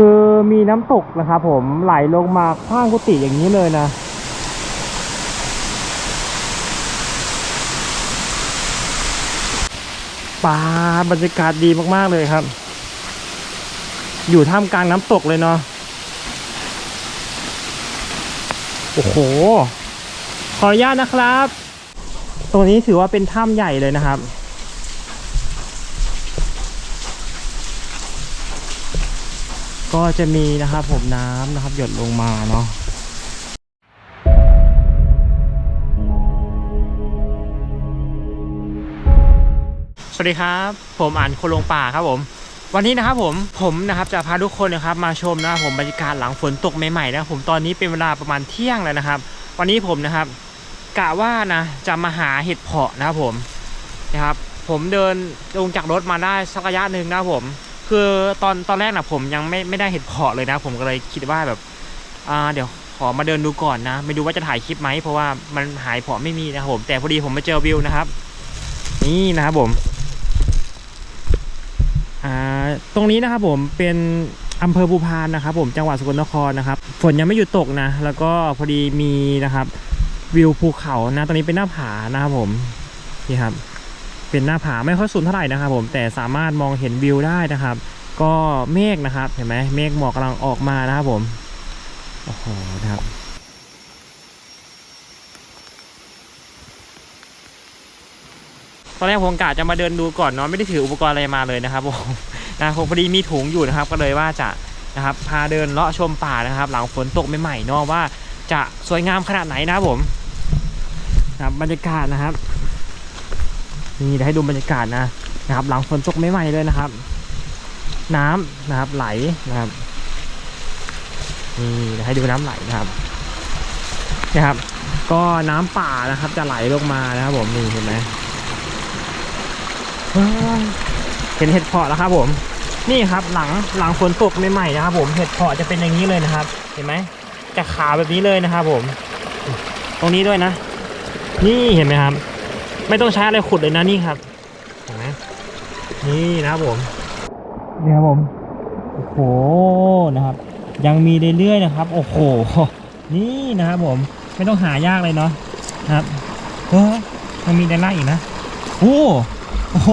คือมีน้ำตกนะครับผมไหลลงมาข้างกุฏิอย่างนี้เลยนะปลาบรรยากาศดีมากๆเลยครับ อยู่ท่ามกลางน้ำตกเลยเนาะโอ้โห ขออนุญาตนะครับ ตรงนี้ถือว่าเป็นถ้ำใหญ่เลยนะครับ ก็จะมีนะครับผมน้ำนะครับ หยดลงมาเนาะสวัสดีครับ ผมอ่านคนลงป่าครับผม วันนี้นะครับผมผมนะครับจะพาทุกคนนะครับมาชมนะครับผมบรรยากาศหลังฝนตกใหม่ๆนะครับผมตอนนี้เป็นเวลาประมาณเที่ยงแล้วนะครับ วันนี้ผมนะครับกะว่านะจะมาหาเห็ดเพาะนะครับผมนะครับ ผมเดินลงจากรถมาได้สักระยะหนึ่งนะครับผม คือตอนตอนแรกนะผมยังไม่ไม่ได้เห็ดเพาะเลยนะ ผมก็เลยคิดว่าแบบอ่าเดี๋ยวขอมาเดินดูก่อนนะ ไม่รู้ว่าจะถ่ายคลิปไหมเพราะว่ามันหายเพาะไม่มีนะครับผมแต่พอดีผมมาเจอวิวนะครับ นี่นะครับผมอ่าตรงนี้นะครับผมเป็นอำเภอภูพานนะครับ ผมจังหวัดสกลนครนะครับฝนยังไม่หยุดตกนะ แล้วก็พอดีมีนะครับ วิวภูเขานะตรงนี้เป็นหน้าผานะครับผมนี่ครับ เป็นหน้าผาไม่ค่อยสูงเท่าไหร่นะครับผมแต่สามารถมองเห็นวิวได้นะครับ ก็เมฆนะครับเห็นไหมเมฆหมอกกำลังออกมานะครับผมโอ้โหนะครับตอนแรกผมกะจะมาเดินดูก่อนเนาะไม่ได้ถืออุปกรณ์อะไรมาเลยนะครับผมนะผมพอดีมีถุงอยู่นะครับ ก็เลยว่าจะนะครับพาเดินเลาะชมป่านะครับ หลังฝนตกใหม่ๆเนาะว่าจะสวยงามขนาดไหนนะครับผมนะบบรรยากาศนะครับ นี่เดี๋ยวให้ดูบรรยากาศนะนะครับ หลังฝนตกไม่ใหม่เลยนะครับ น้ำนะครับไหลนะครับนี่เดี๋ยวให้ดูน้ำไหลนะครับนะครับ ก็น้ำป่านะครับ จะไหลลงมานะครับ ผมนี่เห็นไหมเห็นเห็ดเพาะแล้วครับ ผม นี่ครับ หลังหลังฝนตกใหม่ๆนะครับ ผมเห็ดเพาะจะเป็นอย่างนี้เลยนะครับ เห็นไหมจะขาวแบบนี้เลยนะครับ ผม ตรงนี้ด้วยนะ นี่เห็นไหมครับ ไม่ต้องใช้อะไรขุดเลยนะนี่ครับเห็นไหมนี่นะครับผมนี่ครับผมโอ้โหนะครับ ยังมีเรื่อยๆนะครับ โอ้โห นี่นะครับผม ไม่ต้องหายากเลยเนาะครับเฮ้ยยังมีด้านล่างอีกนะโอ้โอ้โห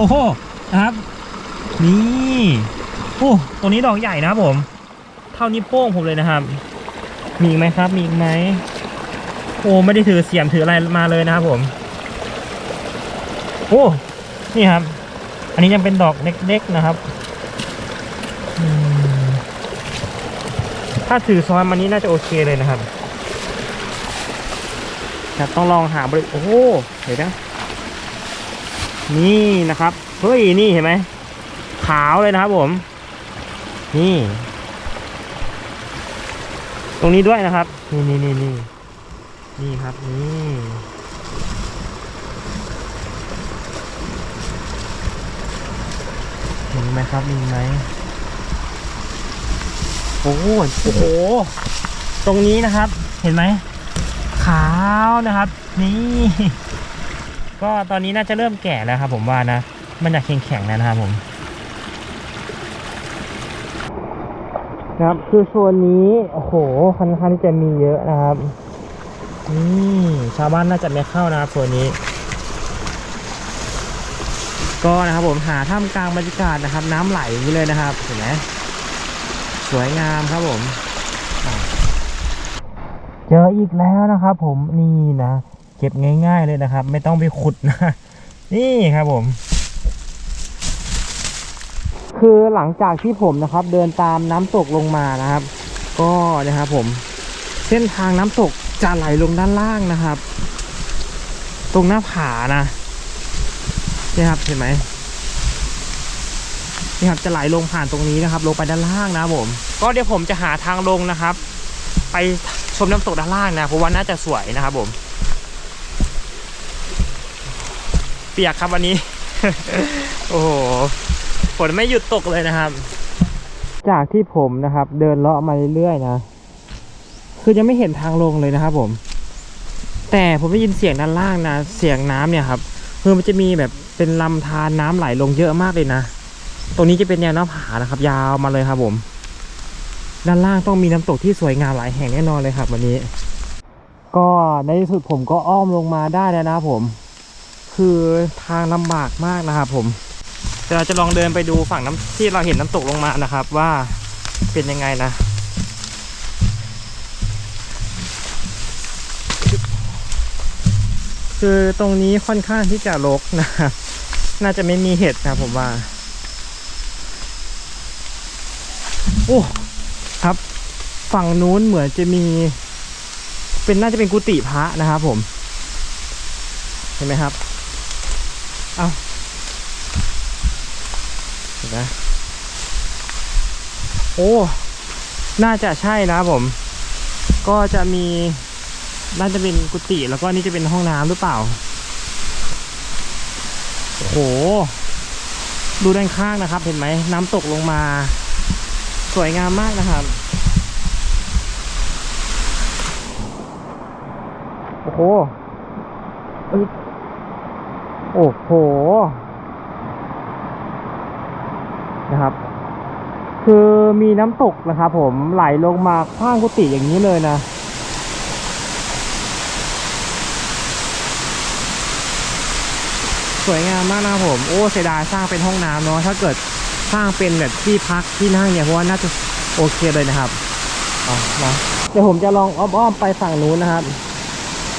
นะครับ นี่โอ้ตรงนี้ดอกใหญ่นะครับผม เท่านี้โป้งผมเลยนะครับ มีอีกไหมครับ มีอีกไหมโอ้ไม่ได้ถือเสียมถืออะไรมาเลยนะครับผม อ้ นี่ครับ อันนี้ยังเป็นดอกเล็กๆนะครับ ถ้าถือซ้อยมันนี้น่าจะโอเคเลยนะครับแต่ต้องลองหาบริโอ้เห็นนะ นี่นะครับ เฮ้ย นี่เห็นไหม ขาวเลยนะครับผม นี่ ตรงนี้ด้วยนะครับ นี่นี่นี่นี่นี่ครับ นี่ มีไหมครับมีไหมโอ้โหโอ้โห ตรงนี้นะครับ เห็นไหมขาวนะครับ นี่ ก็ตอนนี้น่าจะเริ่มแก่แล้วครับ ผมว่านะ มันอยากแข็งๆแล้วนะครับผมครับ คือโซนนี้โอ้โหค่อนข้างที่จะมีเยอะนะครับนี่ชาวบ้านน่าจะไม่เข้านะครับโซนนี้ ก็นะครับผมหาท่ามกลางบรรยากาศนะครับ น้ำไหลอย่างนี้เลยนะครับเห็นไหมสวยงามครับผมเจออีกแล้วนะครับ ผมนี่นะเก็บง่าย ๆเลยนะครับ ไม่ต้องไปขุดนะ นี่ครับผม คือหลังจากที่ผมนะครับ เดินตามน้ำตกลงมานะครับ ก็นะครับผม เส้นทางน้ำตกจะไหลลงด้านล่างนะครับ ตรงหน้าผานะ นี่ครับเห็นไหมนี่ครับจะไหลลงผ่านตรงนี้นะครับ ลงไปด้านล่างนะผม ก็เดี๋ยวผมจะหาทางลงนะครับ ไปชมน้ำตกด้านล่างนะเพราะว่าน่าจะสวยนะครับ ผม เปียกครับวันนี้ โอ้โหฝนไม่หยุดตกเลยนะครับ จากที่ผมนะครับ เดินเลาะมาเรื่อยๆนะคือยังไม่เห็นทางลงเลยนะครับ ผม แต่ผมได้ยินเสียงด้านล่างนะเสียงน้ำเนี่ยครับคือมันจะมีแบบ เป็นลำธารน้ำไหลลงเยอะมากเลยนะ ตรงนี้จะเป็นแนวหน้าผานะครับ ยาวมาเลยครับผม ด้านล่างต้องมีน้ำตกที่สวยงามหลายแห่งแน่นอนเลยครับ วันนี้ ก็ในที่สุดผมก็อ้อมลงมาได้แล้วนะผม คือทางลำบากมากนะครับผมเดี๋ยวเราจะลองเดินไปดูฝั่งน้ำที่เราเห็นน้ำตกลงมานะครับ ว่าเป็นยังไงนะ คือตรงนี้ค่อนข้างที่จะรกนะครับน่าจะไม่มีเห็ดนะผมว่า โอ้ครับ ฝั่งนู้นเหมือนจะมี เป็นน่าจะเป็นกุฏิพระนะครับผม เห็นไหมครับ เอาเห็นไหมโอ้ น่าจะใช่นะผม ก็จะมี น่าจะเป็นกุฏิแล้วก็นี่จะเป็นห้องน้ำหรือเปล่า โอ้โห ดูด้านข้างนะครับ เห็นไหมน้ำตกลงมา สวยงามมากนะครับโอ้โหเอ้ยโอ้โห นะครับ คือมีน้ำตกนะครับผมไหลลงมาข้างกุฏิอย่างนี้เลยนะ สวยงามมากนะครับผมโอ้เสียดายสร้างเป็นห้องน้ำเนาะถ้าเกิดสร้างเป็นแบบที่พักที่นั่งเนี่ยเพราะว่าน่าจะโอเคเลยนะครับเอามาเดี๋ยวผมจะลองอ้อมๆไปฝั่งนู้นนะครับ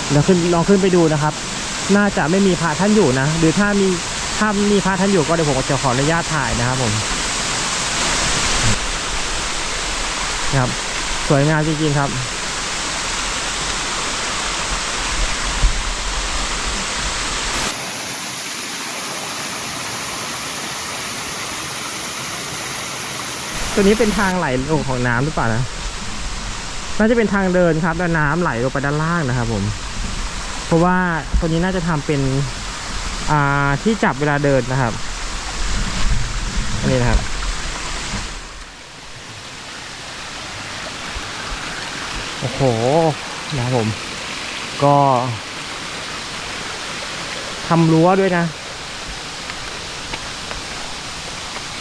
เดี๋ยวขึ้นลองขึ้นไปดูนะครับ น่าจะไม่มีพระท่านอยู่นะ หรือถ้ามีถ้ามีพระท่านอยู่ก็เดี๋ยวผมจะขออนุญาตถ่ายนะครับผมนะครับ สวยงามจริงๆครับ ตัวนี้เป็นทางไหลลงของน้ำหรือเปล่านะน่าจะเป็นทางเดินครับแล้วน้ำไหลลงไปด้านล่างนะครับ ผม เพราะว่าตัวนี้น่าจะทำเป็นอ่าที่จับเวลาเดินนะครับ อันนี้นะครับโอ้โหนะครับผม ก็ทำรั้วด้วยนะ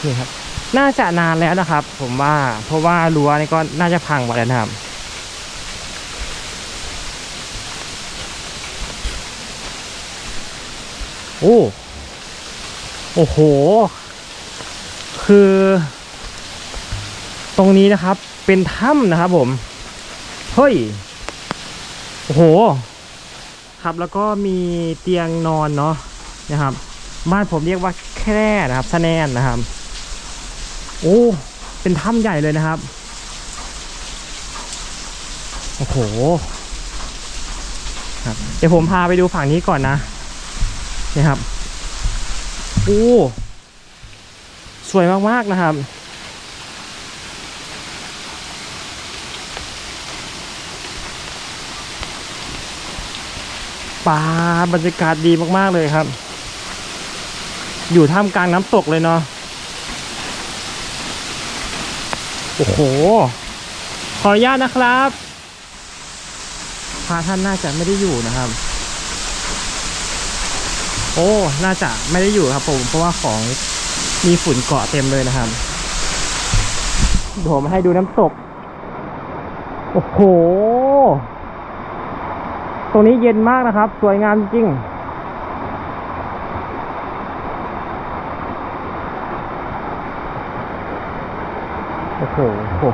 นี่ครับ น่าจะนานแล้วนะครับ ผมว่าเพราะว่ารั้วนี่ก็น่าจะพังหมดแล้วนะครับโอ้โอ้โห คือ ตรงนี้นะครับ เป็นถ้ำนะครับผม เฮ้ย โอ้โห ครับแล้วก็มีเตียงนอนเนาะนะครับ บ้านผมเรียกว่าแคร่นะครับสแนนนะครับ โอ้ เป็นถ้ำใหญ่เลยนะครับ โอ้โห ครับ เดี๋ยวผมพาไปดูฝั่งนี้ก่อนนะ นี่ครับ โอ้ สวยมาก ๆ นะครับป่าบรรยากาศดีมาก ๆ เลยครับ อยู่ท่ามกลางน้ำตกเลยเนาะ โอ้โห ขออนุญาตนะครับพระท่านน่าจะไม่ได้อยู่นะครับ โอ้ น่าจะไม่ได้อยู่ครับผม เพราะว่าของมีฝุ่นเกาะเต็มเลยนะครับเดี๋ยวผมให้ดูน้ำตก โอ้โห ตรงนี้เย็นมากนะครับ สวยงามจริง โอ้โห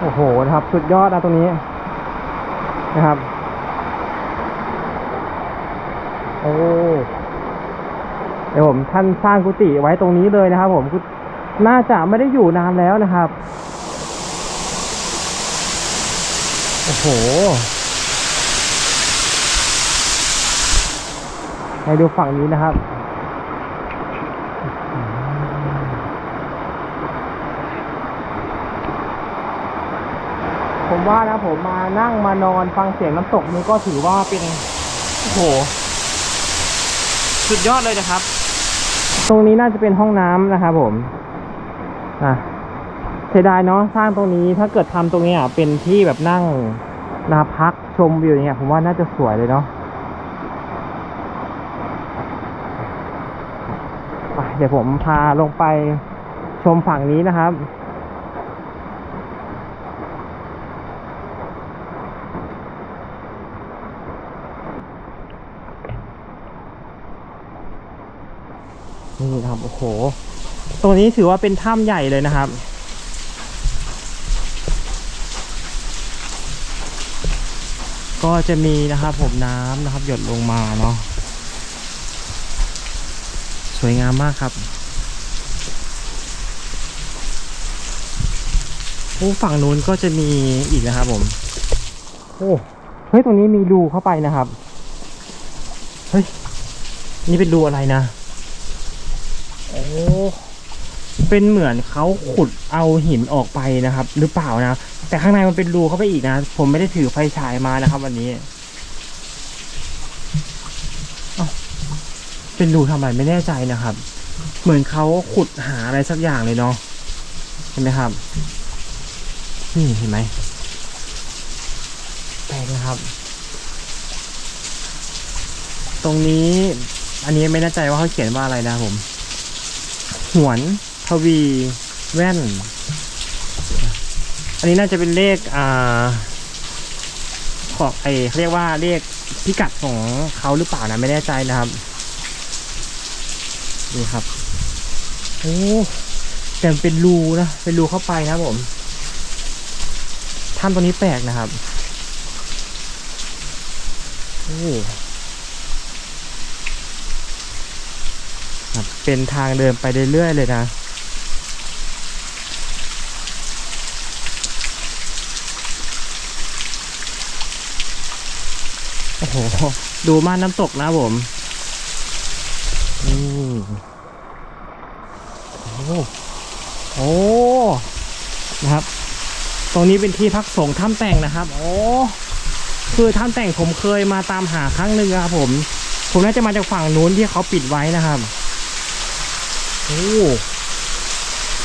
โอ้โหนะครับสุดยอดนะตรงนี้นะครับ โอ้เดี๋ยวผมท่านสร้างกุฏิไว้ตรงนี้เลยนะครับ ผมน่าจะไม่ได้อยู่นานแล้วนะครับ โอ้โห ให้ดูฝั่งนี้นะครับผมว่านะผมมานั่งมานอนฟังเสียงน้ำตกนี้ก็ถือว่าเป็นโอ้โหสุดยอดเลยนะครับ ตรงนี้น่าจะเป็นห้องน้ำนะครับผมอะเสียดายเนาะสร้างตรงนี้ถ้าเกิดทำตรงนี้อะเป็นที่แบบนั่งนาพักชมวิวอย่างเงี้ยผมว่าน่าจะสวยเลยเนาะ เดี๋ยวผมพาลงไปชมฝั่งนี้นะครับ นี่ครับ โอ้โห ตรงนี้ถือว่าเป็นถ้ำใหญ่เลยนะครับก็จะมีนะครับผมน้ำนะครับ หยดลงมาเนาะ สวยงามมากครับโอ้ฝั่งนู้นก็จะมีอีกนะครับผมโอ้เฮ้ยตรงนี้มีรูเข้าไปนะครับเฮ้ยนี่เป็นรูอะไรนะโอ้เป็นเหมือนเขาขุดเอาหินออกไปนะครับ หรือเปล่านะ แต่ข้างในมันเป็นรูเข้าไปอีกนะ ผมไม่ได้ถือไฟฉายมานะครับ วันนี้เอ้า เป็นรูทำอะไรไม่แน่ใจนะครับ เหมือนเขาขุดหาอะไรสักอย่างเลยเนาะเห็นไหมครับ นี่เห็นไหมแปลกนะครับ ตรงนี้ อันนี้ไม่แน่ใจว่าเขาเขียนว่าอะไรนะผมหวนทวีแว่น อันนี้น่าจะเป็นเลขอ่าของไอเขาเรียกว่าเลขพิกัดของเขาหรือเปล่านะไม่แน่ใจนะครับ นี่ครับโอ้แต่เป็นรูนะเป็นรูเข้าไปนะผมถ้ำตรงนี้แปลกนะครับโอ้ครับเป็นทางเดินไปเรื่อยๆเลยนะโอ้โห ดูม่านน้ำตกนะผมโอ้โห โอ้นะครับ ตรงนี้เป็นที่พักสงฆ์ถ้ำแต่งนะครับ โอ้คือถ้ำแต่งผมเคยมาตามหาครั้งหนึ่งครับผม ผมน่าจะมาจากฝั่งนู้นที่เขาปิดไว้นะครับโอ้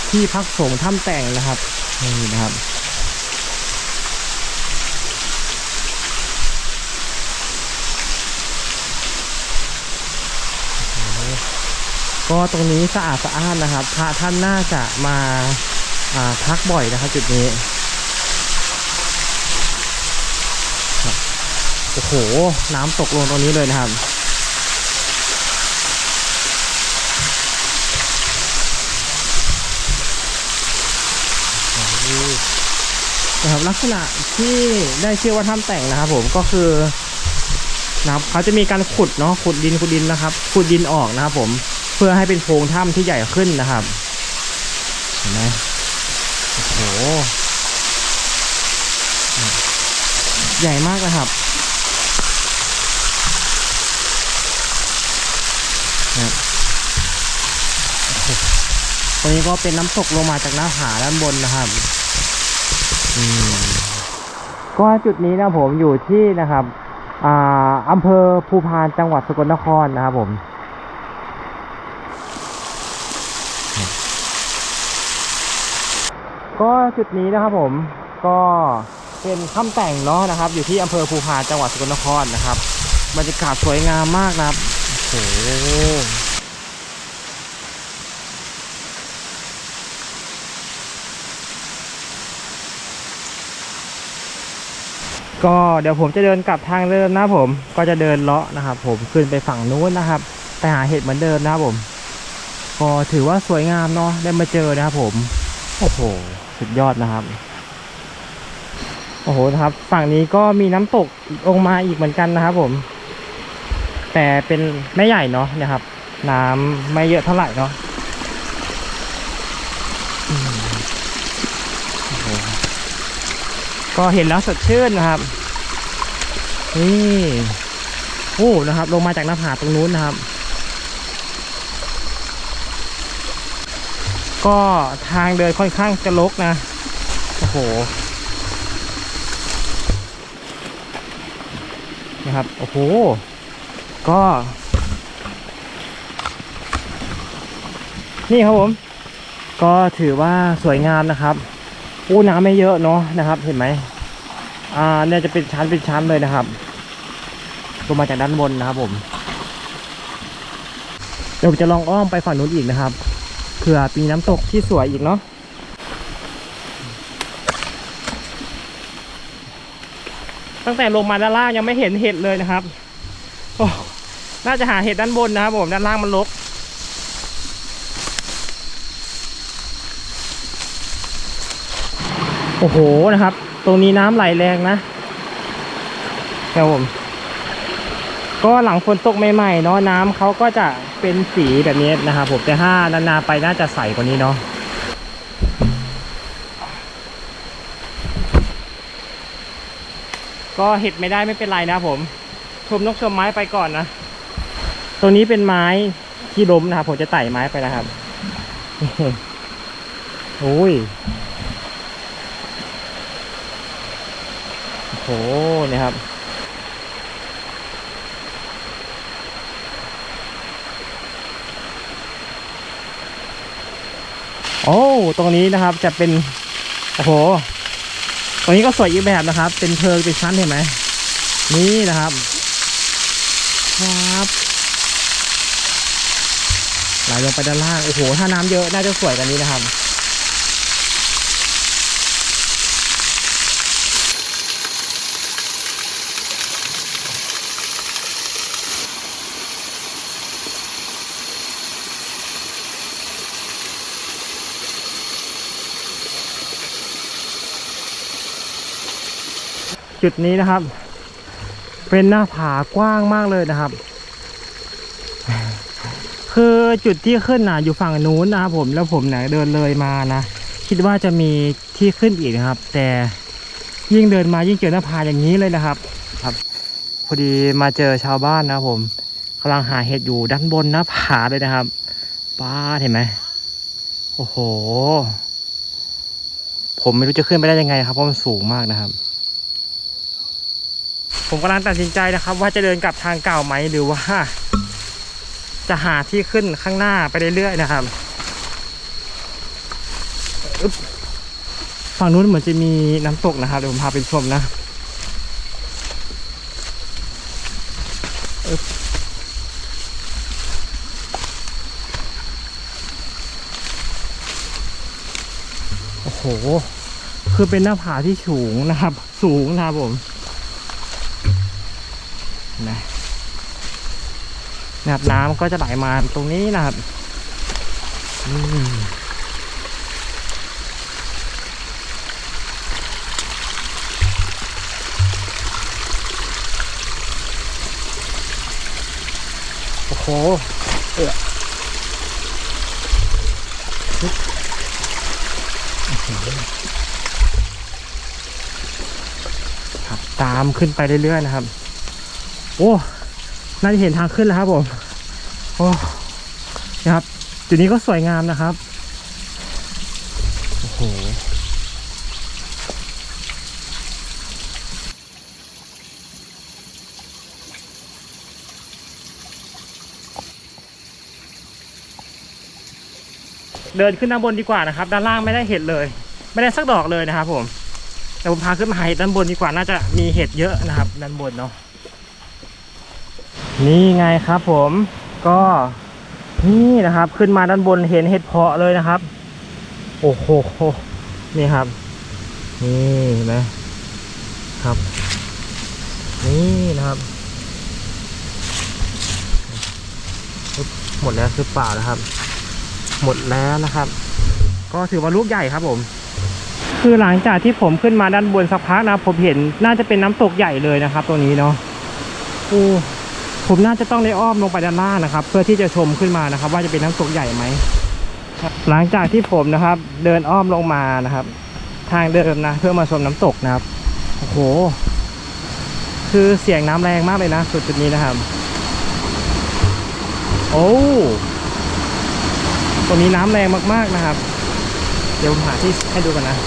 ที่พักสงฆ์ถ้ำแต่งนะครับนี่นะครับ ก็ตรงนี้สะอาดสะอ้านนะครับพระท่านน่าจะมาอ่าพักบ่อยนะครับจุดนี้โอ้โห น้ำตกลงตรงนี้เลยนะครับนะครับลักษณะที่ได้เชื่อว่าถ้ำแต่งนะครับ ผมก็คือนะครับเขาจะมีการขุดเนาะขุดดินขุดดินนะครับ ขุดดินออกนะครับผม เพื่อให้เป็นโพรงถ้ำที่ใหญ่ขึ้นนะครับเห็นไหมโอ้โหใหญ่มากนะครับนะครับโอ้โหตรงนี้ก็เป็นน้ำตกลงมาจากหน้าผาด้านบนนะครับอืมก็จุดนี้นะผมอยู่ที่นะครับอ่าอำเภอภูพานจังหวัดสกลนครนะครับผม ก็จุดนี้นะครับผมก็เป็นถ้ำแต่งเนาะนะครับ อยู่ที่อำเภอภูพาจังหวัดสกลนครนะครับบรรยากาศสวยงามมากนะครับโอ้โหก็เดี๋ยวผมจะเดินกลับทางเดิมนะผม ก็จะเดินเลาะนะครับ ผมขึ้นไปฝั่งนู้นนะครับไปหาเห็ดเหมือนเดิมนะครับผม ก็ถือว่าสวยงามเนาะได้มาเจอนะครับผม โอ้โห สุดยอดนะครับ โอ้โหนะครับ ฝั่งนี้ก็มีน้ำตกลงมาอีกเหมือนกันนะครับ ผม แต่เป็นไม่ใหญ่เนาะนะครับ น้ำไม่เยอะเท่าไหร่เนาะก็เห็นแล้วสดชื่นนะครับนี่โอ้นะครับ ลงมาจากหน้าผาตรงนู้นนะครับ ก็ทางเดินค่อนข้างจะลกนะ โอ้โห นะครับ โอ้โห ก็ นี่ครับผม ก็ถือว่าสวยงามนะครับโอ้น้ำไม่เยอะเนาะนะครับ เห็นไหมอ่าเนี่ยจะเป็นชั้นเป็นชั้นเลยนะครับลงมาจากด้านบนนะครับผม เดี๋ยวจะลองอ้อมไปฝั่งนู้นอีกนะครับ เผื่อมีน้ำตกที่สวยอีกเนาะตั้งแต่ลงมาด้านล่างยังไม่เห็นเห็ดเลยนะครับโอ้น่าจะหาเห็ดด้านบนนะครับผมด้านล่างมันรกโอ้โหนะครับ ตรงนี้น้ำไหลแรงนะ ครับผม ก็หลังฝนตกใหม่ๆเนาะน้ำเขาก็จะเป็นสีแบบนี้นะครับผมแต่ถ้านานๆไปน่าจะใสกว่านี้เนาะก็เห็ดไม่ได้ไม่เป็นไรนะผมชมนกชมไม้ไปก่อนนะตรงนี้เป็นไม้ที่ล้มนะครับผมจะไต่ไม้ไปนะครับโอ้ยโอ้โหเนี่ยครับ โอ้ตรงนี้นะครับจะเป็นโอ้โหตรงนี้ก็สวยอีกแบบนะครับ เป็นเพิงเป็นชั้นเห็นไหมนี่นะครับครับไหลลงไปด้านล่างโอ้โหถ้าน้ำเยอะน่าจะสวยกว่านี้นะครับ จุดนี้นะครับ เป็นหน้าผากว้างมากเลยนะครับ คือจุดที่ขึ้นน่ะอยู่ฝั่งนู้นนะครับผมแล้วผมเนี่ยเดินเลยมานะคิดว่าจะมีที่ขึ้นอีกนะครับ แต่ยิ่งเดินมายิ่งเจอหน้าผาอย่างนี้เลยนะครับ ครับ พอดีมาเจอชาวบ้านนะผมกำลังหาเห็ดอยู่ด้านบนหน้าผาเลยนะครับป้าเห็นไหมโอ้โห ผมไม่รู้จะขึ้นไปได้ยังไงครับเพราะมันสูงมากนะครับ ผมกำลังตัดสินใจนะครับ ว่าจะเดินกลับทางเก่าไหมหรือว่า จะหาที่ขึ้นข้างหน้าไปเรื่อยๆนะครับฝั่งนู้นเหมือนจะมีน้ำตกนะครับเดี๋ยวผมพาไปชมนะโอ้โห คือเป็นหน้าผาที่สูงนะครับ สูงนะครับผม นะนะครับน้ำก็จะไหลมาตรงนี้นะครับโอ้โหเอื้อหือครับตามขึ้นไปเรื่อยๆนะครับ โอ้น่าจะเห็นทางขึ้นแล้วครับผมโอ้นะครับ จุดนี้ก็สวยงามนะครับโอ้โหเดินขึ้นด้านบนดีกว่านะครับ ด้านล่างไม่ได้เห็ดเลย ไม่ได้สักดอกเลยนะครับผมแต่ผมพาขึ้นมาหาเห็ดด้านบนดีกว่าน่าจะมีเห็ดเยอะนะครับ ด้านบนเนาะ นี่ไงครับผมก็นี่นะครับขึ้นมาด้านบนเห็นเห็ดเพาะเลยนะครับ โอ้โหนี่ครับ นี่นไหมครับ นี่นะครับหมดแล้วคือเปล่านะครับ หมดแล้วนะครับ ก็ถือว่าลูกใหญ่ครับผม คือหลังจากที่ผมขึ้นมาด้านบนสักพักนะผมเห็นน่าจะเป็นน้ำตกใหญ่เลยนะครับ ตัวนี้เนาะโอ้ ผมน่าจะต้องได้อ้อมลงไปด้านล่างนะครับ เพื่อที่จะชมขึ้นมานะครับ ว่าจะเป็นน้ำตกใหญ่ไหมหลังจากที่ผมนะครับ เดินอ้อมลงมานะครับ ทางเดิมนะ เพื่อมาชมน้ำตกนะครับโอ้โห คือเสียงน้ำแรงมากเลยนะจุดจุดนี้นะครับ โอ้ตรงนี้น้ำแรงมากๆนะครับ เดี๋ยวผมหาที่ให้ดูกันนะ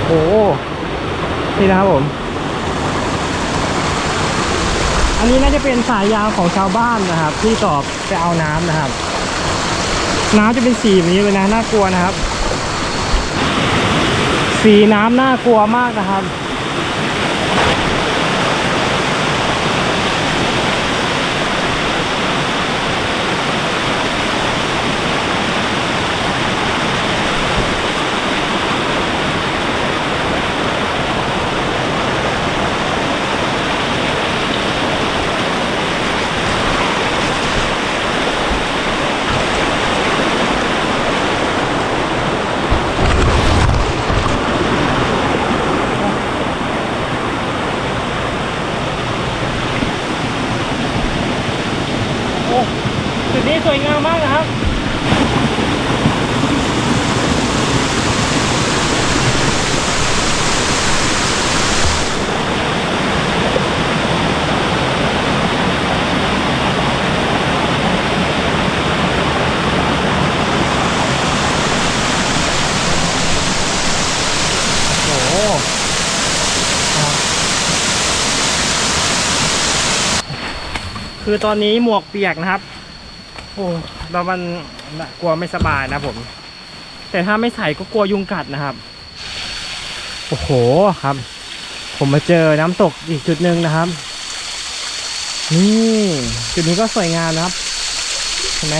โอ้โห นี่นะครับผม อันนี้น่าจะเป็นสายยาวของชาวบ้านนะครับ ที่ตอบไปเอาน้ำนะครับ น้ำจะเป็นสีแบบนี้เลยนะน่ากลัวนะครับ สีน้ำน่ากลัวมากนะครับ โอ้จุดนี้สวยงามมากนะครับ โอ้โหครับ คือตอนนี้หมวกเปียกนะครับ โอ้แล้วมันกลัวไม่สบายนะผม แต่ถ้าไม่ใส่ก็กลัวยุงกัดนะครับ โอ้โหครับ ผมมาเจอน้ำตกอีกจุดหนึ่งนะครับ นี่จุดนี้ก็สวยงามนะครับเห็นไหม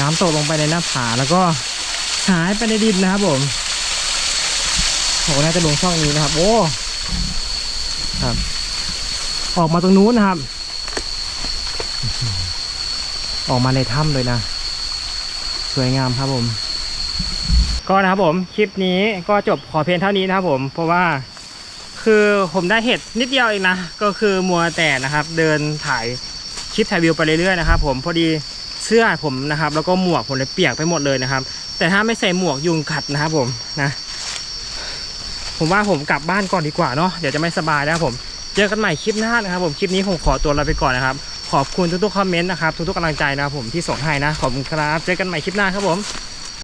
น้ำตกลงไปในหน้าผาแล้วก็หายไปในดินนะครับผมโอ้น่าจะลงช่องนี้นะครับ โอ้ ครับ ออกมาตรงนู้นนะครับ ออกมาในถ้ำเลยนะ สวยงามครับผม ก็นะครับผม คลิปนี้ก็จบขอเพียงเท่านี้นะครับผม เพราะว่าคือผมได้เห็ดนิดเดียวเองนะ ก็คือมัวแต่นะครับ เดินถ่ายคลิปถ่ายวิวไปเรื่อยๆนะครับผมพอดีเสื้อผมนะครับ แล้วก็หมวกผมเลยเปียกไปหมดเลยนะครับ แต่ถ้าไม่ใส่หมวกยุงกัดนะครับผมนะ ผมว่าผมกลับบ้านก่อนดีกว่าเนาะเดี๋ยวจะไม่สบายนะครับผม เจอกันใหม่คลิปหน้านะครับ ผมคลิปนี้ผมขอตัวลาไปก่อนนะครับ ขอบคุณทุกๆคอมเมนต์นะครับทุกๆกำลังใจนะครับผมที่ส่งให้นะขอบคุณครับเจอกันใหม่คลิปหน้าครับผม